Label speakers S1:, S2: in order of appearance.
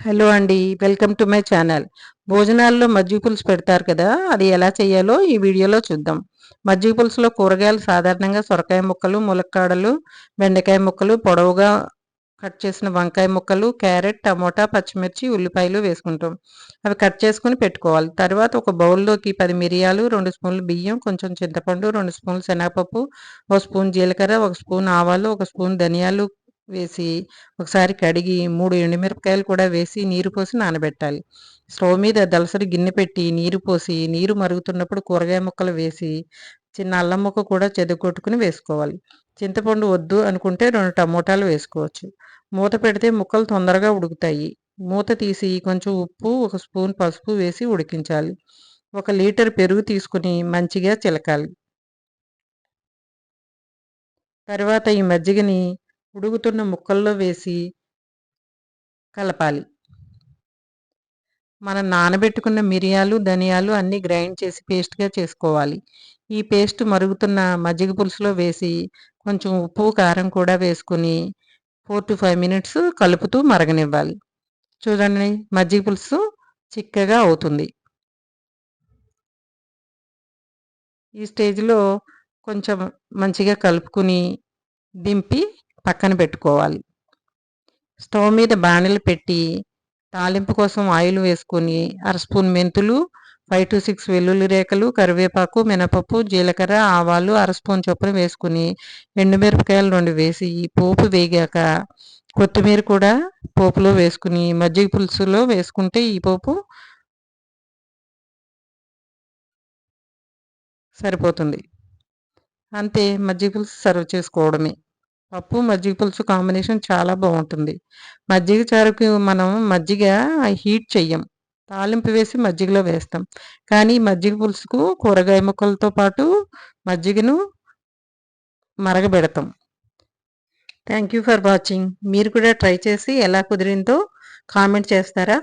S1: Hello అండి welcome to my channel. భోజనాల్లో మజ్జిగ పులుసు పెడతారు కదా అది ఎలా చేయాలో ఈ వీడియోలో చూద్దాం. మజ్జిగ పులుసులో కూరగాయలు సాధారణంగా సొరకాయ ముక్కలు ములక్కాడలు బెండకాయ ముక్కలు పొడవుగా కట్ చేసిన వంకాయ ముక్కలు క్యారెట్ టమోటా పచ్చిమిర్చి ఉల్లిపాయలు వేసుకుంటాం. అవి కట్ చేసుకుని పెట్టుకోవాలి. తర్వాత ఒక బౌల్లోకి పది మిరియాలు రెండు స్పూన్లు బియ్యం కొంచెం చింతపండు రెండు స్పూన్లు శనగపప్పు ఒక స్పూన్ జీలకర్ర ఒక స్పూన్ ఆవాలు ఒక స్పూన్ ధనియాలు వేసి ఒకసారి కడిగి మూడు ఎండుమిరపకాయలు కూడా వేసి నీరు పోసి నానబెట్టాలి. స్టవ్ మీద దలసరి గిన్నె పెట్టి నీరు పోసి నీరు మరుగుతున్నప్పుడు కూరగాయ ముక్కలు వేసి చిన్న అల్లం ముక్క కూడా చెదగొట్టుకుని వేసుకోవాలి. చింతపండు వద్దు అనుకుంటే రెండు టమోటాలు వేసుకోవచ్చు. మూత పెడితే ముక్కలు తొందరగా ఉడుకుతాయి. మూత తీసి కొంచెం ఉప్పు ఒక స్పూన్ పసుపు వేసి ఉడికించాలి. ఒక లీటర్ పెరుగు తీసుకుని మంచిగా చిలకాలి. తర్వాత ఈ మజ్జిగని ఉడుగుతున్న ముక్కల్లో వేసి కలపాలి. మనం నానబెట్టుకున్న మిరియాలు ధనియాలు అన్నీ గ్రైండ్ చేసి పేస్ట్గా చేసుకోవాలి. ఈ పేస్ట్ మరుగుతున్న మజ్జిగ పులుసులో వేసి కొంచెం ఉప్పు కారం కూడా వేసుకుని ఫోర్ టు ఫైవ్ మినిట్స్ కలుపుతూ మరగనివ్వాలి. చూడండి మజ్జిగ పులుసు చిక్కగా అవుతుంది. ఈ స్టేజ్లో కొంచెం మంచిగా కలుపుకుని దింపి పక్కన పెట్టుకోవాలి. స్టవ్ మీద బాణలు పెట్టి తాలింపు కోసం ఆయిల్ వేసుకొని అర స్పూన్ మెంతులు ఫైవ్ టు సిక్స్ వెల్లుల్లి రేకలు కరివేపాకు మినపప్పు జీలకర్ర ఆవాలు అర స్పూన్ చొప్పున వేసుకుని ఎండుమిరపకాయలు రెండు వేసి పోపు వేగాక కొత్తిమీర కూడా పోపులో వేసుకుని మజ్జిగ పులుసులో వేసుకుంటే ఈ పోపు సరిపోతుంది. అంతే మజ్జిగ పులుసు సర్వ్ చేసుకోవడమే. పప్పు మజ్జిగ పులుసు కాంబినేషన్ చాలా బాగుంటుంది. మజ్జిగ చారుకు మనం మజ్జిగ హీట్ చెయ్యం. తాలింపు వేసి మజ్జిగలో వేస్తాం. కానీ మజ్జిగ పులుసుకు కూరగాయ ముక్కలతో పాటు మజ్జిగను మరగబెడతాం. థ్యాంక్ యూ ఫర్ వాచింగ్ మీరు కూడా ట్రై చేసి ఎలా కుదిరిందో కామెంట్ చేస్తారా?